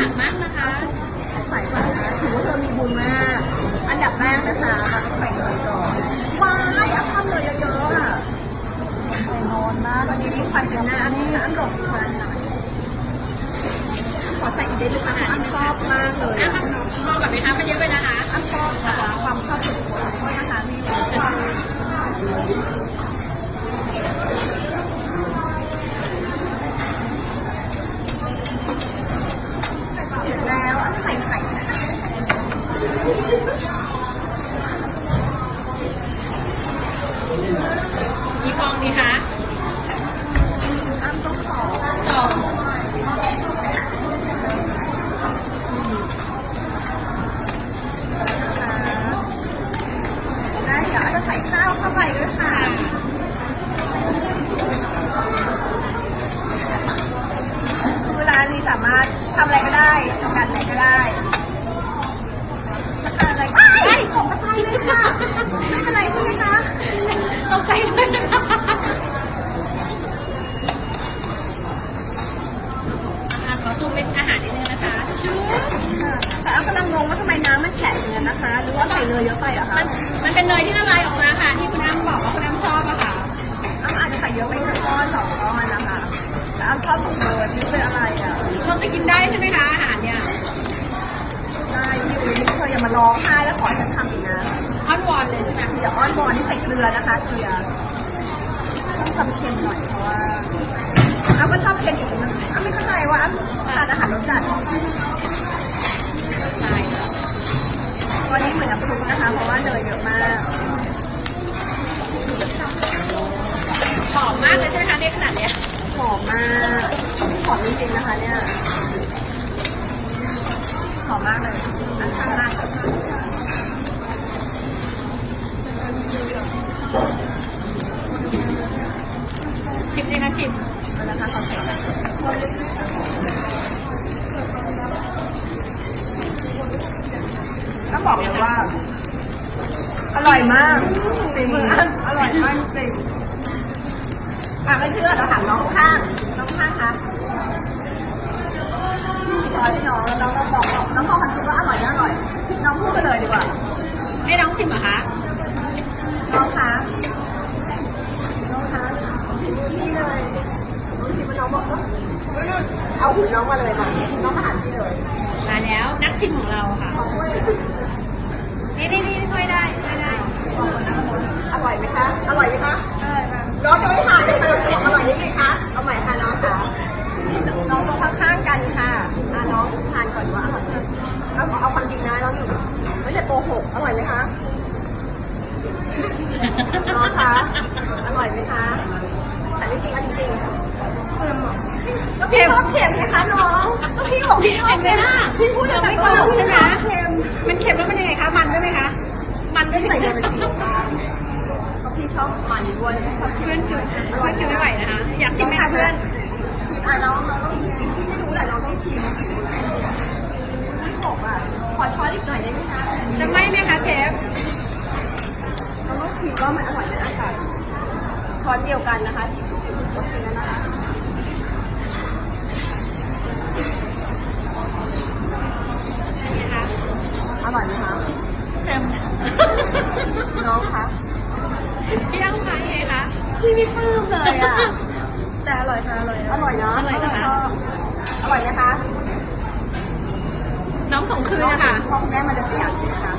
ากมากนะคะใส่ก่อนะถือว่าเธอมีบุญมาก อันดับแรกนะคะใส่หน่อยก่อนว้ายอัพทำเลยเยอะๆอะใส่นอนมากวันนี้มีควันเป็นหน้อันนี้อันดอกควันขอใส่อีได้หรือเปล่าอันชอบมากเลยอันชอบแบบนี้คะไม่เยอะไปนะคะอันชอบค่ะ กี่ฟองดีคะอ้ำต้องสองได้เดี๋ยวจะใส่ข้าวเข้าไปด้วยค่ะคือร้านนี้สามารถทำอะไรก็ได้ทำการไหนก็ได้ทำอะไรก็ได้ของกระไทยเลยค่ะไม่เป็นไรใช่ไหมคะ ตกใจเลยอะขอซูมเป็นอาหารนิดนึงนะคะชื่อแต่อ้ำกำลังงงว่าทำไมน้ำมันแข็งอย่างนั้นนะคะ หรือว่าใส่เนยเยอะไปเหรอะคะมันมันเป็นเนยที่ละลายออกมาค่ะ ที่คุณอ้ำบอกว่าคุณอ้ำชอบอะค่ะอ้ำอาจจะใส่เยอะไปสักก้อนสองก้อนนะคะแต่อ้ำชอบของเนยไม่รู้เป็นอะไรอะเราจะกินได้ใช่ไหมคะอาหารเนี่ยได้ที่วันนี้เธออย่ามาร้องไห้แล้วขอให้ฉันทำอีกนะอ้อนวอนเลยใช่ไหมอย่าอ้อนวอนที่ใส่เกลือนะคะเกลือต้องทำเค็มหน่อยเพราะว่าอ้ำก็ชอบเค็มอีกนะอ้ำไม่เข้าใจว่าอ้ำทานอาหารรสจัด ใช่ค่ะ วันนี้เหมือนน้ำซุปนะคะ เพราะว่าเนยเยอะมาก หอมมากเลยใช่ไหมคะในขนาดเนี้ย หอมมากหอมจ ริงๆนะคะเนี่ยหอมมากเลยอันข้างมากค่ะชิมเลยนะชิมเอาละคะขอเสียงต้องบอกเลยว่า อร่อยมากฝีมืออันอร่อยมากจริงอะไม่เชื่อเราถามน้องข้าง น้องข้างคะ พี่สอนให้น้องแล้วน้องต้องบอกน้องบอกความจริงว่าอร่อยไม่อร่อยน้องพูดไปเลยดีกว่าให้น้องชิมเหรอคะน้องคะน้องคะนี่เลยน้องชิมมาน้องบอกว่าเอาหุ่นน้องมาเลยค่ะน้องมาหาพี่เลยมาแล้วนักชิมของเราค่ะขอช่วยนี่นี่นี่ช่วยได้ช่วยได้อร่อยไหมคะอร่อยไหมคะน้องจะไม่ท ริงนะน้องอยู่ไม่ใช่โกหกอร่อยไหมคะน้องคะอร่อยไหมคะแต่จริงๆอันจริงๆก็พี่ชอบเค็มไงคะน้องก็พี่บอกพี่ชอบเห็นไหมเค็มล่ะพี่พูดเราแต่ไม่ต้โกนหแล้วกพี่ใช่ไหมชอบเค็มมันเค็มแล้วมันยังไงคะมันด้วยไหมคะมันด้วยใส่ใส่เนเนยยเป็นสีก็พี่ชอบมันด้วยไม่ชอบเค็เพื่อนมคือเพื่อนคือไม่ไหวนะคะอยากชิมไหมคะเพื่อนอะน้องน้องต้องชิมพี่ไม่รู้แหละน้องต้องชิม พี่บอกอะ ขอช้อนอีกหน่อยได้ไหมคะจะไหมไหมคะเชฟน้องต้องชิมว่ามันอร่อยไหมอร่อยช้อนเดียวกันนะคะชิมชิมโอเคแล้วนะคะนะคะ อร่อยไหมคะเค็มน้องคะพี่อ้ำคะยังไงคะพี่ไม่ปลื้มเลยอะ แต่อร่อยค่ะอร่อย อร่อยเนาะอร่อยนะคะ น้องส่งคืนนะคะ พ่อแม่มาเดินสยามใช่ไหมคะ